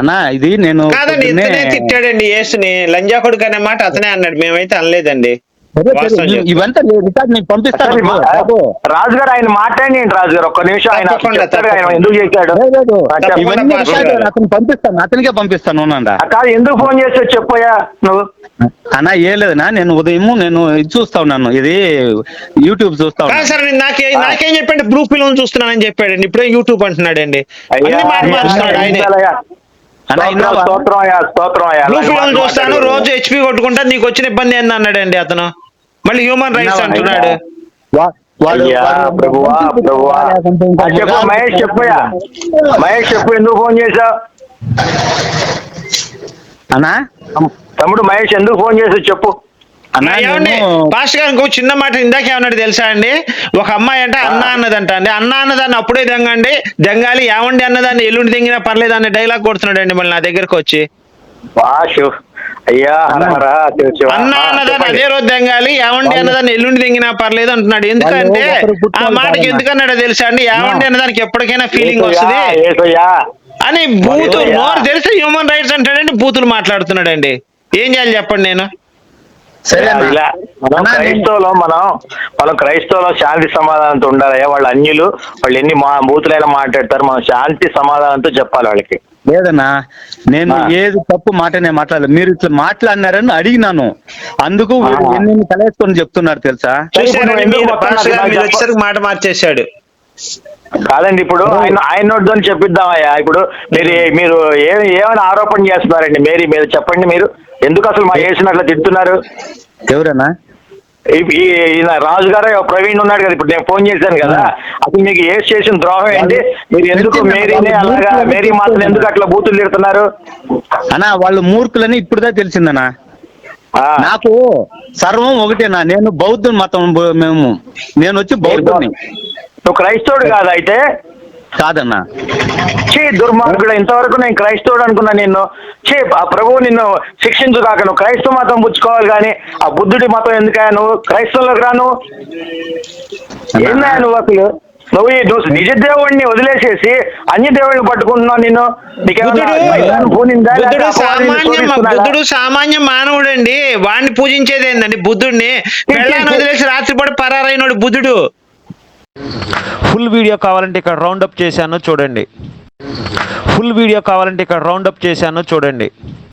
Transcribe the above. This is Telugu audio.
అన్నా ఇది నేను కాదండి ఇతనే తిట్టాడండి యేసుని లంజా కొడుకు అనే మాట అతనే అన్నాడు మేమైతే అనలేదండి. ఇవంతా రికార్డ్ పంపిస్తాను. రాజు గారు ఆయన మాట్లాడండి రాజు గారు ఒక్క నిమిషం ఆయన. ఎందుకు చేశాడు? ఇవన్నీ. అతను పంపిస్తాను అతనికే పంపిస్తాను కాదు ఎందుకు ఫోన్ చేస్తే చెప్పోయా నువ్వు? అన్నా ఏ లేదనా నేను ఉదయం నేను ఇది చూస్తా ఉన్నాను ఇది యూట్యూబ్ చూస్తా ఉన్నాను. సార్ నేను నాకే నాకేం చెప్పండి? బ్లూ ఫిల్మ్ చూస్తున్నానని చెప్పాడండి ఇప్పుడే యూట్యూబ్ అంటున్నాడండి. అన్ని మాట ఆయనే. స్తోత్రం, చూస్తాను. రోజు హెచ్పి కొట్టుకుంటా నీకు వచ్చిన ఇబ్బంది ఏంది అన్నాడండి అతను. మళ్ళీ హ్యూమన్ రైట్స్? అంటున్నాడు. చెప్పు మహేష్ చెప్పయ్యా మహేష్ చెప్పు ఎందుకు ఫోన్ చేశావు? అన్నా? తమ్ముడు మహేష్ ఎందుకు ఫోన్ చేసావు చెప్పు. పాస్టర్ గారు ఇంకో చిన్న మాట ఇందాక ఏమన్నాడు తెలుసా అండి? ఒక అమ్మాయి అంటే అన్న అన్నదంట అండి అన్న అన్నదాన్ని అప్పుడే దెంగండి. దెంగాలి ఏమండి అన్నదాన్ని? ఎల్లుండి దెంగినా పర్లేదు అనే డైలాగ్ కొడుతున్నాడు అండి మళ్ళీ నా దగ్గరకు వచ్చి. అయ్యా. అన్న అన్నదాన్ని. అదే రోజు దెంగాలి ఏమండి అన్నదాన్ని ఎల్లుండి దెంగినా పర్లేదు అంటున్నాడు. ఎందుకంటే ఆ మాటకి. ఎందుకన్నాడో తెలుసా అండి? ఏమండి అన్నదానికి ఎప్పటికైనా ఫీలింగ్ వస్తుంది. అని బూతులు. నోరు తెలిసి? హ్యూమన్ రైట్స్ అంటాడండి బూతులు మాట్లాడుతున్నాడండి. ఏం చేయాలి చెప్పండి నేను? సరే. ఇలా మనం క్రైస్తవులో మనం మనం క్రైస్తవులో శాంతి సమాధానంతో ఉండాలి. వాళ్ళు అన్యులు వాళ్ళు ఎన్ని మా బూతులైనా మాట్లాడతారు మనం శాంతి సమాధానంతో చెప్పాలి వాళ్ళకి. లేదన్నా నేను. ఏది తప్పు మాట నేను మాట్లాడలేదు. మీరు ఇట్లా మాట్లాడినారని అడిగినాను. అందుకు. ఎన్ని కలేసుకొని చెప్తున్నారు తెలుసా? మాట మార్చేశాడు. కాదండి ఇప్పుడు ఆయన ఆయన నోటితో చెప్పిద్దామయ్యా. ఇప్పుడు మీరు మీరు ఏ ఏమైనా ఆరోపణ చేస్తున్నారండి? మేరీ మీరు చెప్పండి మీరు. ఎందుకు అసలు మా వేసిన అట్లా తిడుతున్నారు? ఎవరన్నా? రాజు గారు ప్రవీణ్ ఉన్నాడు కదా ఇప్పుడు నేను ఫోన్ చేశాను కదా. అసలు మీకు ఏ చేసిన ద్రోహం ఏంటి? మీరు ఎందుకు మేరీని అలాగా మేరీ మాత్రం ఎందుకు అట్లా బూతులు తిడుతున్నారు? అన్నా వాళ్ళు మూర్ఖులని ఇప్పుడుదా తెలిసిందన్నా? ఆ, నాకు సర్వం ఒకటేనా? నేను బౌద్ధ మతం మేము. నేను వచ్చి బౌద్ధుని. నువ్వు క్రైస్తవుడు కాదు అయితే. కాదన్నా. చే దుర్మార్గుడు ఇంతవరకు నేను క్రైస్తవుడు అనుకున్నా నిన్ను. చే ఆ ప్రభువు నిన్ను శిక్షించు కాక నువ్వు క్రైస్తవ మతం పుచ్చుకోవాలి కానీ ఆ బుద్ధుడి మతం ఎందుకయా నువ్వు? క్రైస్తవులకు రా నువ్వు. ఏందా నువ్వు అసలు? నువ్వు ఈ- నువ్వు నిజ దేవుడిని వదిలేసేసి అన్య దేవుడిని పట్టుకుంటున్నావు నిన్ను? నీకేమన్నా బుద్ధుడు సామాన్య సామాన్య మానవుడండి. వాడిని పూజించేది ఏందండి బుద్ధుడిని? పెళ్ళాన్ని వదిలేసి రాత్రిపూట పరారైనడు బుద్ధుడు. ఫుల్ వీడియో కావాలంటే ఇక్కడ రౌండప్ చేశాను చూడండి. ఫుల్ వీడియో కావాలంటే ఇక్కడ రౌండప్ చేశాను చూడండి.